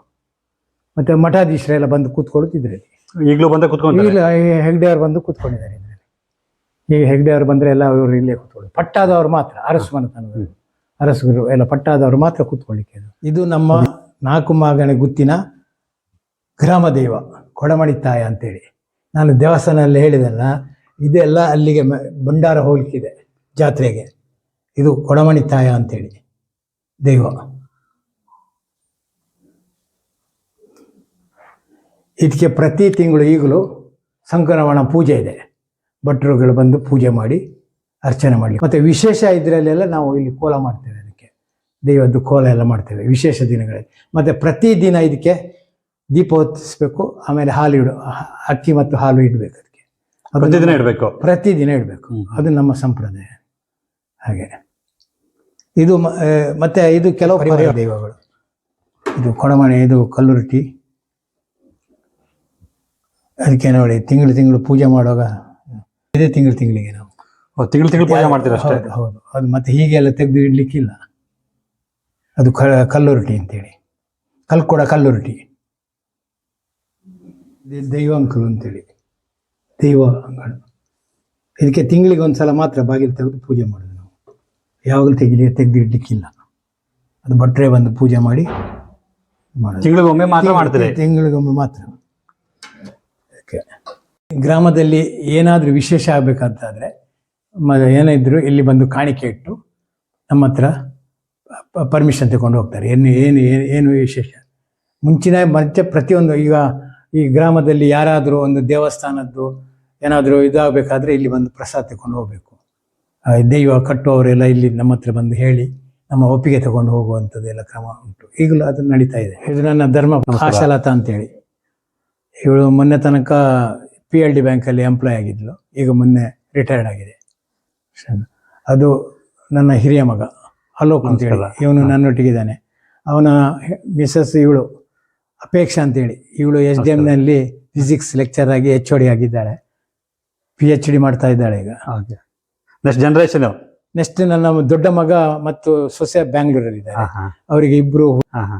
ಮತ್ತು ಮಠಾಧೀಶರೆಲ್ಲ ಬಂದು ಕೂತ್ಕೊಳ್ಳುತ್ತಿದ್ರು ಇಲ್ಲಿ ಈಗಲೂ ಬಂದು ಕೂತ್ಕೊಂಡು ಈಗ ಹೆಗ್ಡೆ ಅವರು ಬಂದು ಕೂತ್ಕೊಂಡಿದ್ದಾರೆ ಈಗ ಹೆಗ್ಡೆ ಅವರು ಬಂದರೆ ಎಲ್ಲ ಅವರು ಇಲ್ಲೇ ಕೂತ್ಕೊಳ್ಳಿ ಪಟ್ಟಾದವರು ಮಾತ್ರ ಅರಸು ಮನೆತನದವರು ಅರಸುಗರು ಎಲ್ಲ ಪಟ್ಟಾದವರು ಮಾತ್ರ ಕೂತ್ಕೊಳ್ಳಿಕ್ಕೆ ಇದು. ಇದು ನಮ್ಮ ನಾಲ್ಕು ಮಾಗಣೆ ಗುತ್ತಿನ ಗ್ರಾಮ ದೈವ ಕೊಡಮಣಿ ತಾಯ ಅಂತೇಳಿ. ನಾನು ದೇವಸ್ಥಾನದಲ್ಲಿ ಹೇಳಿದಲ್ಲ, ಇದೆಲ್ಲ ಅಲ್ಲಿಗೆ ಭಂಡಾರ ಹೋಗ್ಲಿಕ್ಕಿದೆ ಜಾತ್ರೆಗೆ. ಇದು ಕೊಡಮಣಿ ತಾಯ ಅಂತೇಳಿ. ದೈವ. ಇದಕ್ಕೆ ಪ್ರತಿ ತಿಂಗಳು ಈಗಲೂ ಸಂಕ್ರಮಣ ಪೂಜೆ ಇದೆ. ಭಟ್ರುಗಳು ಬಂದು ಪೂಜೆ ಮಾಡಿ ಅರ್ಚನೆ ಮಾಡಿ ಮತ್ತು ವಿಶೇಷ ಇದರಲ್ಲೆಲ್ಲ ನಾವು ಇಲ್ಲಿ ಕೋಲ ಮಾಡ್ತೇವೆ ಅದಕ್ಕೆ. ದೈವದ್ದು ಕೋಲ ಎಲ್ಲ ಮಾಡ್ತೇವೆ ವಿಶೇಷ ದಿನಗಳಲ್ಲಿ. ಮತ್ತು ಪ್ರತಿದಿನ ಇದಕ್ಕೆ ದೀಪ ಹೊತ್ತಿಸ್ಬೇಕು ಆಮೇಲೆ ಹಾಲು ಇಡು ಅಕ್ಕಿ ಮತ್ತು ಹಾಲು ಇಡಬೇಕು ಅದಕ್ಕೆ. ಅದು ಪ್ರತಿದಿನ ಇಡಬೇಕು? ಪ್ರತಿದಿನ ಇಡಬೇಕು. ಅದು ನಮ್ಮ ಸಂಪ್ರದಾಯ. ಹಾಗೆ. ಇದು ಮತ್ತೆ ಇದು ಕೆಲವು ಪರಿವಾರ ದೈವಗಳು. ಇದು ಕೊಡಮಣೆ ಇದು ಕಲ್ಲುರುಟಿ. ಅದಕ್ಕೆ ನೋಡಿ ತಿಂಗಳು ತಿಂಗಳು ಪೂಜೆ ಮಾಡುವಾಗ ಇದೇ ತಿಂಗಳು ತಿಂಗಳಿಗೆ ನಾವು. ತಿಂಗಳು ತಿಂಗಳು ಪೂಜೆ ಮಾಡ್ತೀರಾ ಅಷ್ಟೇ? ಹೌದು ಹೌದು. ಅದು ಮತ್ತೆ ಹೀಗೆಲ್ಲ ತೆಗೆದು ಇಡ್ಲಿಕ್ಕಿಲ್ಲ. ಅದು ಕ- ಕಲ್ಲುರುಟಿ ಅಂತೇಳಿ. ಕಲ್ಕೊಡ ಕಲ್ಲುರುಟಿ. ದೆ- ದೈವಾಂಕರು ಅಂತೇಳಿ. ದೈವ ಅಂಗಳು. ಇದಕ್ಕೆ ತಿಂಗಳಿಗೆ ಒಂದ್ಸಲ ಮಾತ್ರ ಬಾಗಿಲು ತೆಗೆದು ಪೂಜೆ ಮಾಡೋದು ನಾವು. ಯಾವಾಗಲೂ ತೆಗಿಲಿ ತೆಗೆದಿಡ್ಲಿಕ್ಕಿಲ್ಲ. ಅದು ಭಟ್ರೆ ಬಂದು ಪೂಜೆ ಮಾಡಿ ಮಾಡೋದು. ತಿಂಗಳಿಗೊಮ್ಮೆ ಮಾತ್ರ ಮಾಡ್ತಾರೆ? ತಿಂಗಳಿಗೊಮ್ಮೆ ಮಾತ್ರ. ಗ್ರಾಮದಲ್ಲಿ ಏನಾದರೂ ವಿಶೇಷ ಆಗಬೇಕಾದ್ರೆ ಮ ಏನಿದ್ರು ಇಲ್ಲಿ ಬಂದು ಕಾಣಿಕೆ ಇಟ್ಟು ನಮ್ಮ ಹತ್ರ ಪರ್ಮಿಷನ್ ತಗೊಂಡು ಹೋಗ್ತಾರೆ. ಏನು ಏನು ಏನು- ಏನು ವಿಶೇಷ? ಮುಂಚಿನ ಮತ್ತೆ ಪ್ರತಿಯೊಂದು ಈಗ ಈ ಗ್ರಾಮದಲ್ಲಿ ಯಾರಾದರೂ ಒಂದು ದೇವಸ್ಥಾನದ್ದು ಏನಾದರೂ ಇದಾಗಬೇಕಾದ್ರೆ ಇಲ್ಲಿ ಬಂದು ಪ್ರಸಾದ ತಗೊಂಡು ಹೋಗಬೇಕು. ದೈವ ಕಟ್ಟುವವರೆಲ್ಲ ಇಲ್ಲಿ ನಮ್ಮ ಹತ್ರ ಬಂದು ಹೇಳಿ ನಮ್ಮ ಒಪ್ಪಿಗೆ ತಗೊಂಡು ಹೋಗುವಂಥದ್ದೆಲ್ಲ ಕ್ರಮ ಉಂಟು. ಈಗಲೂ ಅದು ನಡೀತಾ ಇದೆ. ಇದು ನನ್ನ ಧರ್ಮ ಆಶಾಲತಾ ಅಂತೇಳಿ. ಇವಳು ಮೊನ್ನೆ ತನಕ ಪಿ ಎಲ್ ಡಿ ಬ್ಯಾಂಕಲ್ಲಿ ಎಂಪ್ಲಾಯ್ ಆಗಿದ್ಲು. ಈಗ ಮೊನ್ನೆ ರಿಟೈರ್ಡ್ ಆಗಿದೆ. ಅದು ನನ್ನ ಹಿರಿಯ ಮಗ ಅಲೋಕ್ ಅಂತೇಳಿ. ನಮಸ್ಕಾರ. ಇವನು ನನ್ನೊಟ್ಟಿಗಿದ್ದಾನೆ. ಅವನ ಮಿಸಸ್ ಇವಳು. ಅಪೇಕ್ಷಾ ಅಂತೇಳಿ. ಇವಳು ಎಸ್ ಡಿ ಎಂನಲ್ಲಿ ಫಿಸಿಕ್ಸ್ ಲೆಕ್ಚರ್ ಆಗಿ ಎಚ್ ಡಿ ಆಗಿದ್ದಾಳೆ ಪಿ ಎಚ್ ಡಿ ಮಾಡ್ತಾ ಇದ್ದಾಳೆ ಈಗ. ನೆಕ್ಸ್ಟ್ ಜನರೇಷನ್ ನೆಕ್ಸ್ಟ್ ನನ್ನ ದೊಡ್ಡ ಮಗ ಮತ್ತು ಸೊಸೆ ಬ್ಯಾಂಗ್ಳೂರಲ್ಲಿ ಇದ್ದಾರೆ. ಅವರಿಗೆ ಇಬ್ರು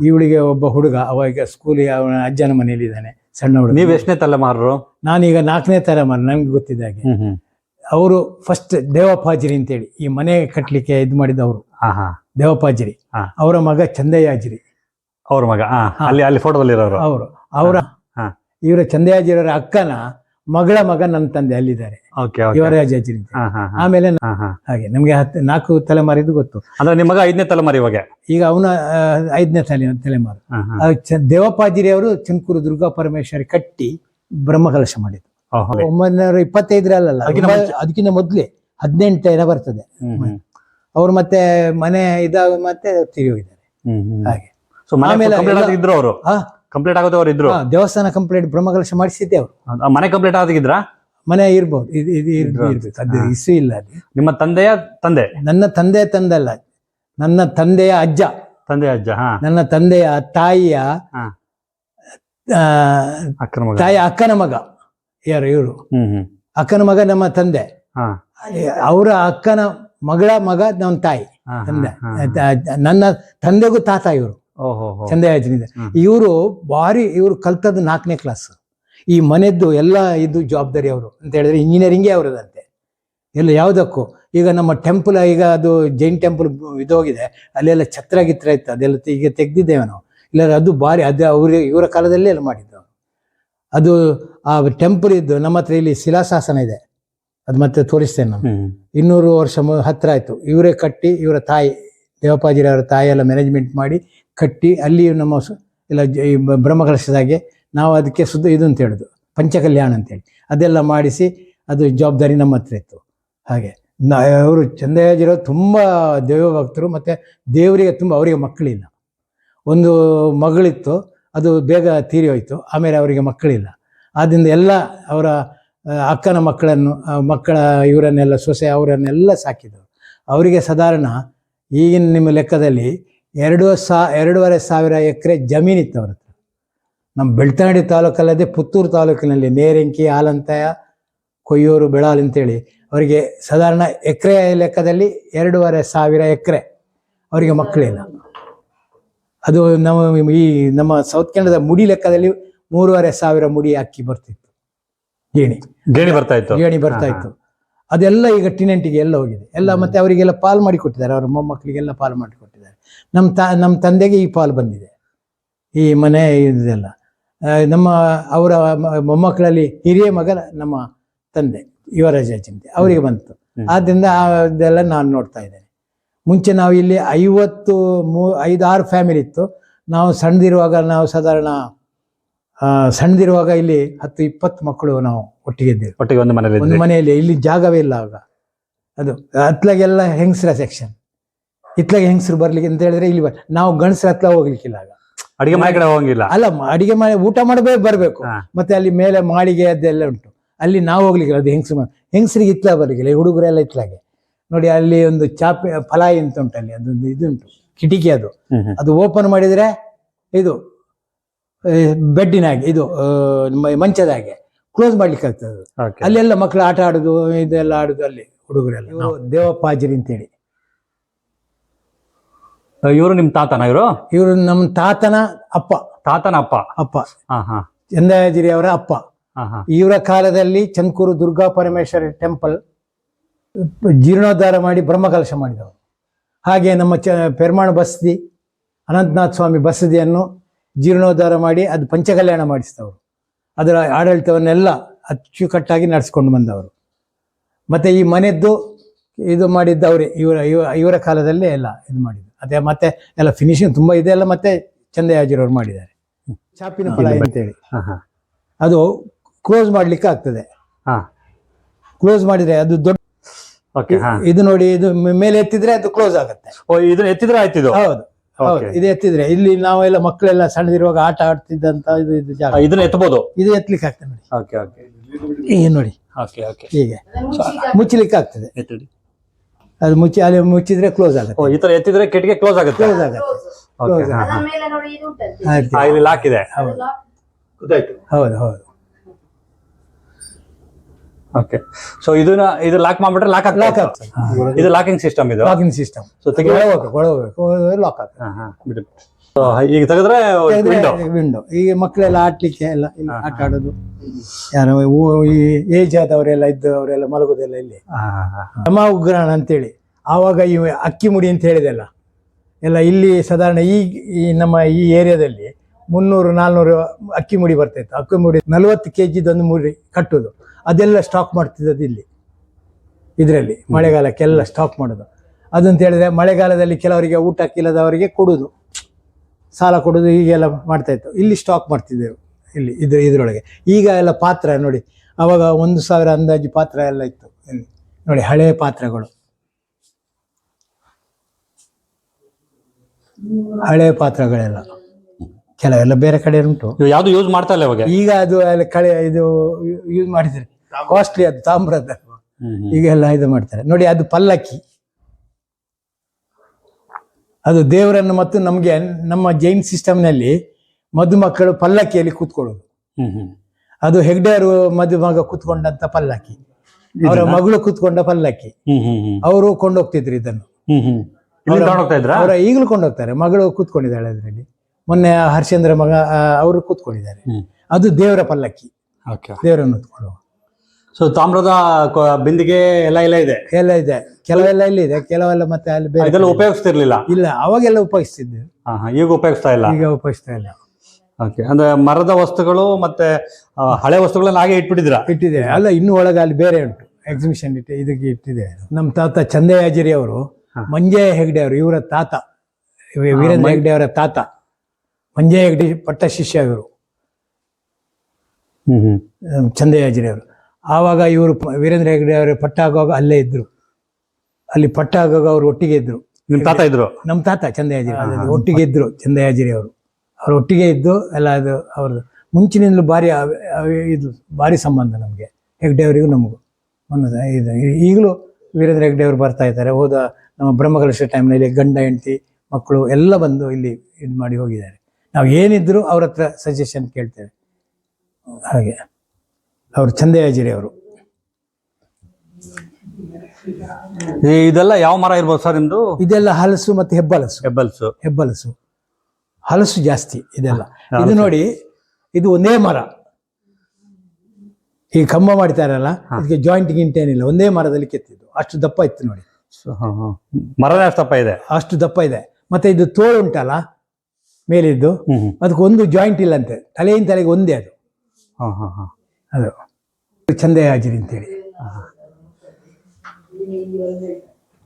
ಇವಳಿಗೆ ಒಬ್ಬ ಹುಡುಗ ಅವಾಗ ಸ್ಕೂಲಿಗೆ ಅವನ ಅಜ್ಜನ ಮನೆಯಲ್ಲಿ ಇದ್ದಾನೆ ಸಣ್ಣ ಹುಡುಗ. ನೀವು ಎಷ್ಟನೇ ತಲೆಮಾರರು? ನಾನೀಗ ನಾಲ್ಕನೇ ತಲೆಮಾರು ನನಗೆ ಗೊತ್ತಿದ್ದ ಹಾಗೆ. ಅವರು ಫಸ್ಟ್ ದೇವಪಾಜಿರಿ ಅಂತೇಳಿ ಈ ಮನೆ ಕಟ್ಟಲಿಕ್ಕೆ ಇದು ಮಾಡಿದ ದೇವಪಾಜಿರಿ. ಅವರ ಮಗ ಚಂದಯ್ಯಾಜಿರಿ. ಅವ್ರ ಮಗ. ಅಲ್ಲಿ ಅಲ್ಲಿ ಫೋಟೋದಲ್ಲಿ ಇರೋರು. ಅವರು. ಅವರ. ಇವರ ಚಂದಯಾಜಿರವರ ಅಕ್ಕನ ಮಗಳ ಮಗ ನನ್ನ ತಂದೆ ಅಲ್ಲಿದ್ದಾರೆ. ಹಾ ಆಮೇಲೆ ಹಾಗೆ ನಮ್ಗೆ ಹತ್ತು ನಾಲ್ಕು ತಲೆಮಾರಿದ್ದು ಗೊತ್ತು. ಅಂದ್ರೆ ನಿಮ್ಮ ಮಗ ಐದನೇ ತಲೆಮಾರಿ ಇವಾಗ? ಈಗ ಅವನ ಐದನೇ ತಲೆ ತಲೆಮಾರು. ದೇವಪಾಜಿರಿ ಅವರು ಚಿನ್ಕೂರು ದುರ್ಗಾ ಪರಮೇಶ್ವರಿ ಕಟ್ಟಿ ಬ್ರಹ್ಮಕಲಶ ಮಾಡಿದ್ರು ಓಹೋ. ಒಂಬೈನೂರ ಇಪ್ಪತ್ತೈದರಲ್ಲ ಅದಕ್ಕಿಂತ ಮೊದ್ಲೇ ಹದಿನೆಂಟು ಏನೋ ಬರ್ತದೆ. ಅವ್ರು ಮತ್ತೆ ಮನೆ ಇದಾಗ ಮತ್ತೆ ತಿರುಗಿದ್ದಾರೆ. ಹಾಗೆ. ಸೊ ಮನೆ ಆಗೋದವ್ರು ಅವರು. ಕಂಪ್ಲೀಟ್ ಆಗೋದು ಅವ್ರು ಇದ್ರು. ದೇವಸ್ಥಾನ ಕಂಪ್ಲೀಟ್ ಬ್ರಹ್ಮಕಲಶ ಮಾಡಿಸಿದ್ದೆ ಅವರು. ಮನೆ ಕಂಪ್ಲೀಟ್ ಆಗಿದ್ರ ಮನೆ ಇರ್ಬೋದು ಇದು ಇದು ಇರ್- ಇದ್ರು? ಇರ್ಬೇಕು ಅದು ಇಸು ಇಲ್ಲ ಅದು. ನಿಮ್ಮ ತಂದೆಯ ತಂದೆ? ನನ್ನ ತಂದೆ ತಂದಲ್ಲ ನನ್ನ ತಂದೆಯ ಅಜ್ಜ. ತಂದೆಯ ಅಜ್ಜ ನನ್ನ ತಂದೆಯ ತಾಯಿಯ ತಾಯಿ ಅಕ್ಕನ ಮಗ. ಯಾರು ಇವರು? ಅಕ್ಕನ ಮಗ ನಮ್ಮ ತಂದೆ. ಅವರ ಅಕ್ಕನ ಮಗಳ ಮಗ ನಮ್ಮ ತಾಯಿ ತಂದೆ. ನನ್ನ ತಂದೆಗೂ ತಾತ ಇವರು. ಚಂದಯಾಜನಿದೆ ಹ್ಮ್. ಇವರು ಭಾರಿ ಇವರು ಕಲ್ತದ್ದು ನಾಲ್ಕನೇ ಕ್ಲಾಸ್ ಈ ಮನೆದ್ದು ಎಲ್ಲ ಇದು ಜವಾಬ್ದಾರಿ ಅವರು. ಅಂತ ಹೇಳಿದ್ರೆ ಇಂಜಿನಿಯರಿಂಗೇ ಅವರದಂತೆ ಎಲ್ಲ ಯಾವುದಕ್ಕೂ. ಈಗ ನಮ್ಮ ಟೆಂಪಲ್ ಈಗ ಅದು ಜೈನ್ ಟೆಂಪಲ್ ಇದೋಗಿದೆ ಅಲ್ಲೆಲ್ಲ ಛತ್ರ ಗಿತ್ರ ಇತ್ತು. ಅದೆಲ್ಲ ಈಗ ತೆಗ್ದಿದ್ದೇವೆ ನಾವು. ಇಲ್ಲ ಅದು ಭಾರಿ ಅದೇ ಅವ್ರ ಇವರ ಕಾಲದಲ್ಲೇ ಎಲ್ಲ ಮಾಡಿದ್ದು. ಅದು ಆ ಟೆಂಪಲ್ ಇದ್ದು ನಮ್ಮ ಹತ್ರ ಇಲ್ಲಿ ಶಿಲಾಶಾಸನ ಇದೆ. ಅದು ಮತ್ತೆ ತೋರಿಸ್ತೇನೆ ನಾನು. ಇನ್ನೂರು ವರ್ಷ ಹತ್ರ ಆಯಿತು. ಇವರೇ ಕಟ್ಟಿ ಇವರ ತಾಯಿ. ದೇವಪ್ಪಾಜಿರ ತಾಯೆಲ್ಲ ಮ್ಯಾನೇಜ್ಮೆಂಟ್ ಮಾಡಿ ಕಟ್ಟಿ ಅಲ್ಲಿ ನಮ್ಮ ಸು- ಎಲ್ಲ ಜ- ಈ ಬ- ಬ್ರಹ್ಮಕಲಶದಾಗೆ ನಾವು ಅದಕ್ಕೆ ಸುದ್ದ ಇದು ಅಂತ ಹೇಳೋದು, ಪಂಚಕಲ್ಯಾಣ ಅಂತೇಳಿ ಅದೆಲ್ಲ ಮಾಡಿಸಿ ಅದು ಜವಾಬ್ದಾರಿ ನಮ್ಮ ಹತ್ರ ಇತ್ತು. ಹಾಗೆ, ನಾ, ಅವರು ಚಂದಯಾಜಿರೋ ತುಂಬ ದೇವಭಕ್ತರು ಮತ್ತು ದೇವರಿಗೆ ತುಂಬ, ಅವರಿಗೆ ಮಕ್ಕಳಿಲ್ಲ. ಒಂದು ಮಗಳಿತ್ತು, ಅದು ಬೇಗ ತೀರಿ ಹೋಯಿತು, ಆಮೇಲೆ ಅವರಿಗೆ ಮಕ್ಕಳಿಲ್ಲ. ಆದ್ದರಿಂದ ಎಲ್ಲ ಅವರ ಅಕ್ಕನ ಮಕ್ಕಳನ್ನು ಮಕ್ಕಳ ಇವರನ್ನೆಲ್ಲ ಸೊಸೆ ಅವರನ್ನೆಲ್ಲ ಸಾಕಿದರು. ಅವರಿಗೆ ಸಾಧಾರಣ ಈಗಿನ ನಿಮ್ಮ ಲೆಕ್ಕದಲ್ಲಿ ಎರಡು ಸಾ ಎರಡೂವರೆ ಸಾವಿರ ಎಕರೆ ಜಮೀನಿತ್ತು ಅವ್ರ ಹತ್ರ. ನಮ್ಮ ಬೆಳ್ತಂಗಡಿ ತಾಲೂಕಲ್ಲದೆ ಪುತ್ತೂರು ತಾಲೂಕಿನಲ್ಲಿ ನೇರೆಂಕಿ ಆಲಂತಾಯ ಕೊಯ್ಯೂರು ಬೆಳಾಲ್ ಅಂತೇಳಿ ಅವರಿಗೆ ಸಾಧಾರಣ ಎಕರೆ ಲೆಕ್ಕದಲ್ಲಿ ಎರಡೂವರೆ ಸಾವಿರ ಎಕರೆ ಅವರಿಗೆ ಮಕ್ಕಳಿಲ್ಲ. ಅದು ನಮ್ಮ ಈ ನಮ್ಮ ಸೌತ್ ಕನ್ನಡದ ಮುಡಿ ಲೆಕ್ಕದಲ್ಲಿ ಮೂರುವರೆ ಸಾವಿರ ಮುಡಿ ಅಕ್ಕಿ ಬರ್ತಿತ್ತು. ಗೇಣಿ. ಗೇಣಿ ಬರ್ತಾ ಇತ್ತು. ಗೇಣಿ ಬರ್ತಾ ಇತ್ತು. ಅದೆಲ್ಲ ಈಗ ಟಿನೆಂಟಿಗೆ ಎಲ್ಲ ಹೋಗಿದೆ. ಎಲ್ಲ ಮತ್ತೆ ಅವರಿಗೆಲ್ಲ ಪಾಲ್ ಮಾಡಿ ಕೊಟ್ಟಿದ್ದಾರೆ. ಅವರ ಮೊಮ್ಮಕ್ಕಳಿಗೆಲ್ಲ ಪಾಲ್ ಮಾಡಿ ಕೊಟ್ಟಿದ್ದಾರೆ. ನಮ್ಮ ತ ನಮ್ಮ ತಂದೆಗೆ ಈ ಪಾಲ್ ಬಂದಿದೆ. ಈ ಮನೆ ಇದೆಲ್ಲ. ನಮ್ಮ ಅವರ ಮೊಮ್ಮಕ್ಕಳಲ್ಲಿ ಹಿರಿಯ ಮಗ ನಮ್ಮ ತಂದೆ ಯುವರಾಜ ಚಿಂತೆ ಅವರಿಗೆ ಬಂತು. ಆದ್ರಿಂದ ಆದ್ದರಿಂದ ಅದೆಲ್ಲ ನಾನು ನೋಡ್ತಾ ಇದ್ದೇನೆ. ಮುಂಚೆ ನಾವು ಇಲ್ಲಿ ಐವತ್ತು ಮೂ ಐದಾರು ಫ್ಯಾಮಿಲಿ ಇತ್ತು. ನಾವು ಸಣ್ಣದಿರುವಾಗ ನಾವು ಸಾಧಾರಣ ಸಣ್ಣದಿರುವಾಗ ಇಲ್ಲಿ ಹತ್ತು ಇಪ್ಪತ್ತು ಮಕ್ಕಳು ನಾವು ಒಟ್ಟಿಗೆ ಇದ್ದೇವೆ. ಒಟ್ಟಿಗೆ ಒಂದು ಮನೆಯಲ್ಲಿ ಒಂದು ಮನೆಯಲ್ಲಿ ಇಲ್ಲಿ ಜಾಗವೇ ಇಲ್ಲ ಆಗ ಅದು ಅತ್ಲಾಗೆಲ್ಲ ಹೆಂಗಸರ ಸೆಕ್ಷನ್ ಇತ್ಲಾಗೆ ಹೆಂಗಸರು ಬರ್ಲಿಕ್ಕೆ ಅಂತ ಹೇಳಿದ್ರೆ ಇಲ್ಲಿ ನಾವು ಗಂಡಸರ ಹತ್ಲ ಹೋಗ್ಲಿಕ್ಕಿಲ್ಲ ಆಗ. ಅಡಿಗೆ ಮನೆ ಕಡೆ ಹೋಗಿಲ್ಲ ಅಲ್ಲ ಅಡಿಗೆ ಮನೆ ಊಟ ಮಾಡಬೇಕು ಬರಬೇಕು. ಮತ್ತೆ ಅಲ್ಲಿ ಮೇಲೆ ಮಾಳಿಗೆ ಅದೆಲ್ಲ ಉಂಟು. ಅಲ್ಲಿ ನಾವು ಹೋಗ್ಲಿಕ್ಕಿಲ್ಲ ಅದು ಹೆಂಗಸರು ಹೆಂಗಸರಿಗೆ ಇತ್ಲ ಬರ್ಲಿಕ್ಕಿಲ್ಲ ಈ ಹುಡುಗರೆಲ್ಲ ಇತ್ಲಾಗೆ. ನೋಡಿ ಅಲ್ಲಿ ಒಂದು ಚಾಪೆ ಫಲಾಯಿ ಅಂತ ಅಲ್ಲಿ ಅದೊಂದು ಇದುಂಟು ಕಿಟಕಿ ಅದು. ಅದು ಓಪನ್ ಮಾಡಿದ್ರೆ ಇದು ಬೆಡ್ಡಿನ ಹಾಗೆ ಇದು ಮಂಚದ ಹಾಗೆ. ಕ್ಲೋಸ್ ಮಾಡ್ಲಿಕ್ಕೆ ಆಗ್ತದೆ ಅಲ್ಲೆಲ್ಲ ಮಕ್ಕಳು ಆಟ ಆಡುದು ಇದೆಲ್ಲ ಆಡುದು ಅಲ್ಲಿ ಹುಡುಗರೆಲ್ಲ. ಇವ್ರು ದೇವಪ್ಪಾಜಿರಿ ಅಂತೇಳಿ. ಇವರು ನಿಮ್ ತಾತನ ಇವರು? ಇವರು ನಮ್ಮ ತಾತನ ಅಪ್ಪ. ತಾತನ ಅಪ್ಪ? ಅಪ್ಪ. ಹಾ ಹಾ. ಚಂದಾಜಿರಿ ಅವರ ಅಪ್ಪ. ಹಾ ಹಾ. ಇವರ ಕಾಲದಲ್ಲಿ ಚಂದ್ಕೂರು ದುರ್ಗಾ ಪರಮೇಶ್ವರಿ ಟೆಂಪಲ್ ಜೀರ್ಣೋದ್ಧಾರ ಮಾಡಿ ಬ್ರಹ್ಮಕಲಶ ಮಾಡಿದವರು. ಹಾಗೆ ನಮ್ಮ ಚ ಪೆರ್ಮಾಣ ಬಸದಿ ಅನಂತನಾಥ್ ಸ್ವಾಮಿ ಬಸದಿಯನ್ನು ಜೀರ್ಣೋದ್ಧಾರ ಮಾಡಿ ಅದು ಪಂಚಕಲ್ಯಾಣ ಮಾಡಿಸಿದವರು. ಅದರ ಆಡಳಿತವನ್ನೆಲ್ಲ ಅಚ್ಚುಕಟ್ಟಾಗಿ ನಡೆಸ್ಕೊಂಡು ಬಂದವರು. ಮತ್ತೆ ಈ ಮನೆದ್ದು ಇದು ಮಾಡಿದ್ದವರೇ ಇವರ ಇವ- ಇವರ ಕಾಲದಲ್ಲೇ ಎಲ್ಲ ಇದು ಮಾಡಿದ್ದು. ಅದೇ ಮತ್ತೆ ಎಲ್ಲ ಫಿನಿಶಿಂಗ್ ತುಂಬಾ ಇದೆ ಎಲ್ಲ ಮತ್ತೆ ಚಂದಯಾಜಿರವ್ರು ಮಾಡಿದ್ದಾರೆ. ಚಾಪಿನ ಫಲ ಅಂತೇಳಿ. ಅದು ಕ್ಲೋಸ್ ಮಾಡ್ಲಿಕ್ಕೆ ಆಗ್ತದೆ. ಹಾ. ಕ್ಲೋಸ್ ಮಾಡಿದ್ರೆ ಅದು ದೊಡ್ಡ ಇದು ನೋಡಿ ಇದು ಮೇಲೆ ಎತ್ತಿದ್ರೆ ಅದು ಕ್ಲೋಸ್ ಆಗುತ್ತೆ. ಇದನ್ನ ಎತ್ತಿದ್ರೆ ಆಯ್ತು ಇದು? ಹೌದು. ಇದು ಎತ್ತಿದ್ರೆ. ಇಲ್ಲಿ ನಾವೆಲ್ಲ ಮಕ್ಕಳೆಲ್ಲ ಸಣ್ಣದಿರುವಾಗ ಆಟ ಆಡ್ತಿದ್ದಂತ ಇದು ಇದು ಜಾಗ. ಇದನ್ನ ಎತ್ತಬಹುದು ಇದು ಎತ್ತಲಿಕ್ಕೆ ಆಗ್ತದೆ ನೋಡಿ. ಓಕೆ ಓಕೆ ಹೀಗೆ ನೋಡಿ. ಓಕೆ ಓಕೆ ಹೀಗೆ. ಮುಚ್ಚಲಿಕ್ಕೆ ಆಗ್ತದೆ. ಎತ್ತಡಿ. ಅದು ಮುಚ್ಚಿ ಅಲ್ಲಿ ಮುಚ್ಚಿದ್ರೆ ಕ್ಲೋಸ್ ಆಗುತ್ತೆ. ಓ ಈ ತರ ಎತ್ತಿದ್ರೆ ಕಿಟಕಿ ಕ್ಲೋಸ್ ಆಗುತ್ತೆ? ಕ್ಲೋಸ್ ಆಗುತ್ತೆ. ಹೌದು. ಹೌದು ಹೌದು. ಓಕೆ ಸೊ ಇದನ್ನ ಇದು ಲಾಕ್ ಮಾಡ್ಬಿಟ್ರೆ ಲಾಕ್ ಲಾಕ್ ಆಗ್ತದೆ ಇದು. ಲಾಕಿಂಗ್ ಸಿಸ್ಟಮ್ ಇದು ಲಾಕಿಂಗ್ ಸಿಸ್ಟಮ್ ಸೊ ತೆಗೆ ಕೊಡಬೇಕು ಕೊಡಬೇಕು ಲಾಕ್ ಆಗ್ತದೆ ಸೊ ಈಗ ತೆಗೆದ್ರೆ ವಿಂಡೋ ವಿಂಡೋ ಈಗ ಮಕ್ಕಳೆಲ್ಲ ಆಡ್ಲಿಕ್ಕೆ ಎಲ್ಲ ಇಲ್ಲಿ ಆಟ ಆಡೋದು. ಯಾರು ಈ ಏಜ್ ಆದವರೆಲ್ಲ ಇದ್ದವರೆಲ್ಲ ಮಲಗೋದೆಲ್ಲ ಇಲ್ಲಿ. ಯಮ ಉಗ್ರಾಣ ಅಂತೇಳಿ. ಆವಾಗ ಈ ಅಕ್ಕಿ ಮುಡಿ ಅಂತ ಹೇಳಿದೆಲ್ಲ. ಎಲ್ಲ ಇಲ್ಲಿ ಸಾಧಾರಣ ಈ ಈ ನಮ್ಮ ಈ ಏರಿಯಾದಲ್ಲಿ ಮುನ್ನೂರು ನಾಲ್ನೂರು ಅಕ್ಕಿ ಮುಡಿ ಬರ್ತಾಯಿತ್ತು ಅಕ್ಕಿ ಮುಡಿ ನಲ್ವತ್ತು ಕೆ ಜಿದೊಂದು ಮುಡಿ ಕಟ್ಟೋದು. ಅದೆಲ್ಲ ಸ್ಟಾಕ್ ಮಾಡ್ತಿದ್ದದ್ದು ಇಲ್ಲಿ. ಇದರಲ್ಲಿ ಮಳೆಗಾಲಕ್ಕೆಲ್ಲ ಸ್ಟಾಕ್ ಮಾಡೋದು. ಅದಂತ ಹೇಳಿದ್ರೆ ಮಳೆಗಾಲದಲ್ಲಿ ಕೆಲವರಿಗೆ ಊಟಕ್ಕಿಲ್ಲದವರಿಗೆ ಕೊಡೋದು. ಸಾಲ ಕೊಡೋದು ಹೀಗೆಲ್ಲ ಮಾಡ್ತಾ ಇತ್ತು. ಇಲ್ಲಿ ಸ್ಟಾಕ್ ಮಾಡ್ತಿದ್ದೆವು. ಇಲ್ಲಿ ಇದು ಇದರೊಳಗೆ. ಈಗ ಎಲ್ಲ ಪಾತ್ರ ನೋಡಿ ಅವಾಗ ಒಂದು ಸಾವಿರ ಅಂದಾಜು ಪಾತ್ರ ಎಲ್ಲ ಇತ್ತು ಇಲ್ಲಿ. ನೋಡಿ ಹಳೆಯ ಪಾತ್ರಗಳು. ಹಳೆಯ ಪಾತ್ರಗಳೆಲ್ಲ. ಕೆಲವೆಲ್ಲ ಬೇರೆ ಕಡೆ ಉಂಟು. ಯಾವುದು ಯೂಸ್ ಮಾಡ್ತಾ ಇಲ್ಲ ಇವಾಗ? ಈಗ ಅದು ಕಳೆ ಇದು ಯೂಸ್ ಮಾಡಿದ್ರೆ ಕಾಸ್ಟ್ಲಿ ಅದು ತಾಮ್ರದ. ಈಗೆಲ್ಲ ಇದು ಮಾಡ್ತಾರೆ. ನೋಡಿ ಅದು ಪಲ್ಲಕ್ಕಿ. ಅದು ದೇವರನ್ನು ಮತ್ತು ನಮಗೆ ನಮ್ಮ ಜೈನ್ ಸಿಸ್ಟಮ್ನಲ್ಲಿ ಮದುಮಕ್ಕಳು ಪಲ್ಲಕ್ಕಿಯಲ್ಲಿ ಕೂತ್ಕೊಳ್ಳೋದು. ಅದು ಹೆಗ್ಡೇರು ಮದುಮಗ ಕೂತ್ಕೊಂಡಂತ ಪಲ್ಲಕ್ಕಿ. ಅವರ ಮಗಳು ಕೂತ್ಕೊಂಡ ಪಲ್ಲಕ್ಕಿ. ಹ್ಮ್ ಹ್ಮ್ ಹ್ಮ್. ಅವರು ಕೊಂಡೋಗ್ತಿದ್ರು ಇದನ್ನು. ಅವರ ಈಗಲೂ ಕೊಂಡೋಗ್ತಾರೆ. ಮಗಳು ಕೂತ್ಕೊಂಡಿದ್ದಾಳೆ ಅದರಲ್ಲಿ. ಮೊನ್ನೆ ಹರ್ಷೇಂದ್ರ ಮಗ ಅವರು ಕೂತ್ಕೊಂಡಿದ್ದಾರೆ. ಅದು ದೇವರ ಪಲ್ಲಕ್ಕಿ. ಓಕೆ. ದೇವರನ್ನು ಹೊತ್ಕೊಳ್ಳುವ. ಸೊ ತಾಮ್ರದ ಕೊ- ಬಿಂದಿಗೆ ಎಲ್ಲ ಇಲ್ಲ ಇದೆ? ಎಲ್ಲ ಇದೆ. ಕೆಲವೆಲ್ಲ ಇಲ್ಲಿದೆ ಕೆಲವೆಲ್ಲ ಮತ್ತೆ ಅಲ್ಲಿ ಬೇರೆ ಇದೆಲ್ಲ ಉಪಯೋಗಿಸ್ತಿರ್ಲಿಲ್ಲ? ಇಲ್ಲ ಅವಾಗೆಲ್ಲ ಉಪಯೋಗಿಸ್ತಿದ್ದೆ. ಹಾ ಹಾ ಈಗ ಉಪಯೋಗಿಸ್ತಾ ಇಲ್ಲ? ಈಗ ಉಪಯೋಗಿಸ್ತಾ ಇಲ್ಲ. ಓಕೆ ಅಂದ್ರೆ ಮರದ ವಸ್ತುಗಳು ಮತ್ತೆ ಆ, ಹಳೆ ವಸ್ತುಗಳನ್ನ ಹಾಗೆ ಇಟ್ಬಿಟ್ಟಿದ್ರ ಇಟ್ಟಿದೆ. ಅಲ್ಲ ಇನ್ನು ಒಳಗೆ ಅಲ್ಲಿ ಬೇರೆ ಉಂಟು. ಎಕ್ಸಿಬಿಷನ್ ಇಟ್ಟು ಇದಕ್ಕೆ ಇಟ್ಟಿದೆ. ನಮ್ಮ ತಾತ ಚಂದಯಾಜಿರಿ ಅವರು ಮಂಜಯ ಹೆಗ್ಡೆ ಅವರು ಇವರ ತಾತ. ವೀರೇಂದ್ರ ಹೆಗ್ಡೆ ಅವರ ತಾತ. ಮಂಜಯ ಹೆಗ್ಡೆ ಪಟ್ಟ ಶಿಷ್ಯ ಇವರು. ಹ್ಮ್ ಹ್ಮ್. ಅಹ್, ಚಂದಯ್ಯಾಜಿರಿ ಅವರು. ಆವಾಗ ಇವರು ವೀರೇಂದ್ರ ಹೆಗ್ಡೆ ಅವರು ಪಟ್ಟ ಆಗುವಾಗ ಅಲ್ಲೇ ಇದ್ರು. ಅಲ್ಲಿ ಪಟ್ಟ ಆಗುವಾಗ ಅವರು ಒಟ್ಟಿಗೆ ಇದ್ರು. ನಿಮ್ಮ ತಾತ ಇದ್ರು? ನಮ್ಮ ತಾತ ಚಂದಯಾಜಿರಿ ಒಟ್ಟಿಗೆ ಇದ್ರು ಚಂದಯಾಜಿರಿ ಅವರು. ಅವ್ರು ಒಟ್ಟಿಗೆ ಇದ್ದು ಎಲ್ಲ ಅದು ಅವ್ರದ್ದು. ಮುಂಚಿನಿಂದಲೂ ಭಾರಿ ಇದು ಭಾರಿ ಸಂಬಂಧ ನಮಗೆ. ಹೆಗ್ಡೆ ಅವರಿಗೂ ನಮಗೂ. ಒಂದು ಇದು. ಈಗಲೂ ವೀರೇಂದ್ರ ಹೆಗ್ಡೆ ಅವರು ಬರ್ತಾ ಇದ್ದಾರೆ. ಹೋದ ನಮ್ಮ ಬ್ರಹ್ಮಕಲಶ ಟೈಮ್ನಲ್ಲಿ ಗಂಡ ಹೆಂಡತಿ ಮಕ್ಕಳು ಎಲ್ಲ ಬಂದು ಇಲ್ಲಿ ಇದು ಮಾಡಿ ಹೋಗಿದ್ದಾರೆ. ನಾವು ಏನಿದ್ರು ಅವ್ರ ಹತ್ರ ಸಜೆಷನ್ ಕೇಳ್ತೇವೆ. ಹಾಗೆ. ಅವರು ಚಂದಯಾಜಿರಿ ಅವರು. ಇದೆಲ್ಲ ಯಾವ ಮರ ಇರ್ಬೋದು ಸರ್ ನಿಮ್ದು? ಇದೆಲ್ಲ ಹಲಸು ಮತ್ತೆ ಹೆಬ್ಬಲಸು. ಹೆಬ್ಬಲಸು. ಹೆಬ್ಬಲಸು. ಹಲಸು ಜಾಸ್ತಿ ಇದೆಲ್ಲ. ಇದು ನೋಡಿ ಇದು ಒಂದೇ ಮರ. ಈ ಕಂಬ ಮಾಡ್ತಾರಲ್ಲ ಇದಕ್ಕೆ ಜಾಯಿಂಟ್ ಗಿಂಟ್ ಏನಿಲ್ಲ ಒಂದೇ ಮರದಲ್ಲಿ ಕೆತ್ತಿದ್ದು. ಅಷ್ಟು ದಪ್ಪ ಇತ್ತು ನೋಡಿ. ಮರದ ಅಷ್ಟು ದಪ್ಪ ಇದೆ. ಅಷ್ಟು ದಪ್ಪ ಇದೆ. ಮತ್ತೆ ಇದು ತೋಳು ಉಂಟಲ್ಲ ಮೇಲಿದ್ದು ಅದಕ್ಕೆ ಒಂದು ಜಾಯಿಂಟ್ ಇಲ್ಲಂತೆ ತಲೆಯಿಂದ ತಲೆಗೆ ಒಂದೇ ಅದು. ಹ ಹ ಹಾ. ಅದು. ಚಂದಯ ಹಾಜಿರಿ ಅಂತೇಳಿ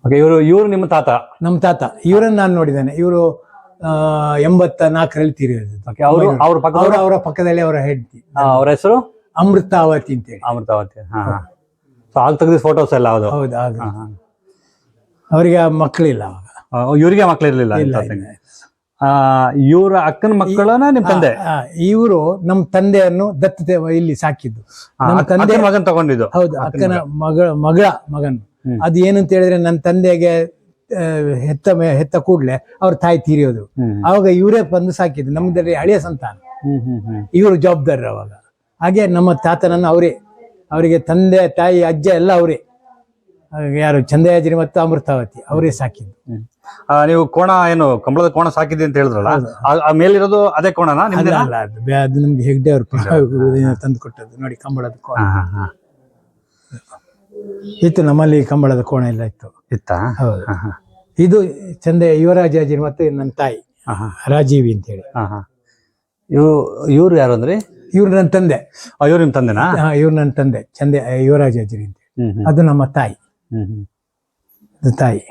ಓಕೆ ಇವರು ಇವ್ರು ನಿಮ್ಮ ತಾತ? ನಮ್ಮ ತಾತ. ಇವರನ್ನು ನಾನು ನೋಡಿದ್ದೇನೆ. ಇವರು ಎಂಬತ್ತ ನಾಲ್ಕರಲ್ಲಿ ಓಕೆ ಅವರು ಅವ್ರ ಪಕ್ಕ ಅವರ ಅವರ ಪಕ್ಕದಲ್ಲಿ ಅವರ ಹೆಂಡತಿ ಅವರ ಹೆಸರು? ಅಮೃತಾವತಿ ಅಂತೇಳಿ. ಅಮೃತಾವತಿ ಹಾ ಹಾ. ಸೊ ಆಗ ತೆಗೆದ ಫೋಟೋಸ್ ಎಲ್ಲ ಹೌದು ಹೌದು ಆಗ. ಅವರಿಗೆ ಮಕ್ಕಳಿಲ್ಲ ಅವಾಗ. ಇವರಿಗೆ ಮಕ್ಕಳಿರಲಿಲ್ಲ ಇವ್ರ ಅಕ್ಕನ ಮಕ್ಕಳನ್ನ ನಿಮ್ ತಂದೆ? ಇವರು ನಮ್ಮ ತಂದೆಯನ್ನು ದತ್ತತೆ ಇಲ್ಲಿ ಸಾಕಿದ್ದು. ನಮ್ಮ ತಂದೆ ಮಗನ್ ತಗೊಂಡಿದ್ದು? ಹೌದು ಅಕ್ಕನ ಮಗಳ ಮಗಳ ಮಗನ್. ಅದು ಏನು ಅಂತ ಹೇಳಿದ್ರೆ ನನ್ನ ತಂದೆಗೆ ಹೆತ್ತ ಹೆತ್ತ ಕೂಡ್ಲೆ ಅವ್ರ ತಾಯಿ ತೀರಿಯೋದು. ಅವಾಗ ಇವರೇ ಬಂದು ಸಾಕಿದ್ದು. ನಮ್ಮದಲ್ಲಿ ಹಳೆಯ ಸಂತಾನ. ಇವರು ಜವಾಬ್ದಾರರು ಅವಾಗ. ಹಾಗೆ ನಮ್ಮ ತಾತನನ್ನು ಅವರೇ ಅವರಿಗೆ ತಂದೆ ತಾಯಿ ಅಜ್ಜ ಎಲ್ಲ ಅವರೇ. ಯಾರು ಚಂದಯಾಜಿರಿ ಮತ್ತು ಅಮೃತಾವತಿ ಅವರೇ ಸಾಕಿದ್ದು. ಆ, ನೀವು ಕೋಣ ಏನು ಕಂಬಳದ ಕೋಣ ಸಾಕಿದ್ದೆ ಅಂತ ಹೇಳಿದ್ರಲ್ಲ ಆ- ಆ ಮೇಲಿರೋದು ಅದೇ ಕೋಣನಾ ನಿಮ್ದೇ ಅಲ್ಲ ಅದು ನಿಮ್ಗೆ ಅದು ನಮ್ಗೆ ಹೆಗ್ಡೆ ಅವರು ತಂದು ಕೊಟ್ಟದ್ದು. ನೋಡಿ ಕಂಬಳದ ಕೋಣ. ಇತ್ತು ನಮ್ಮಲ್ಲಿ ಕಂಬಳದ ಕೋಣ ಎಲ್ಲ ಇತ್ತು. ಇತ್ತ? ಹೌದು. ಇದು ಚಂದ ಯುವರಾಜಾಜಿರಿ ಮತ್ತು ನನ್ನ ತಾಯಿ. ರಾಜೀವಿ ಅಂತ ಹೇಳಿ. ಇವ್ ಇವ್ರು ಯಾರು ಅಂದ್ರೆ? ಇವ್ರು ನನ್ನ ತಂದೆ. ಇವ್ರು ನಿಮ್ ತಂದೆನಾ? ಹಾ, ಇವ್ರು ನನ್ನ ತಂದೆ ಚಂದೆ ಯುವರಾಜಾಜಿರಿ ಅಂತ ಅದು ನಮ್ಮ ತಾಯಿ. ಹ್ಮ್ ಹ್ಮ್ ಅದು ತಾಯಿ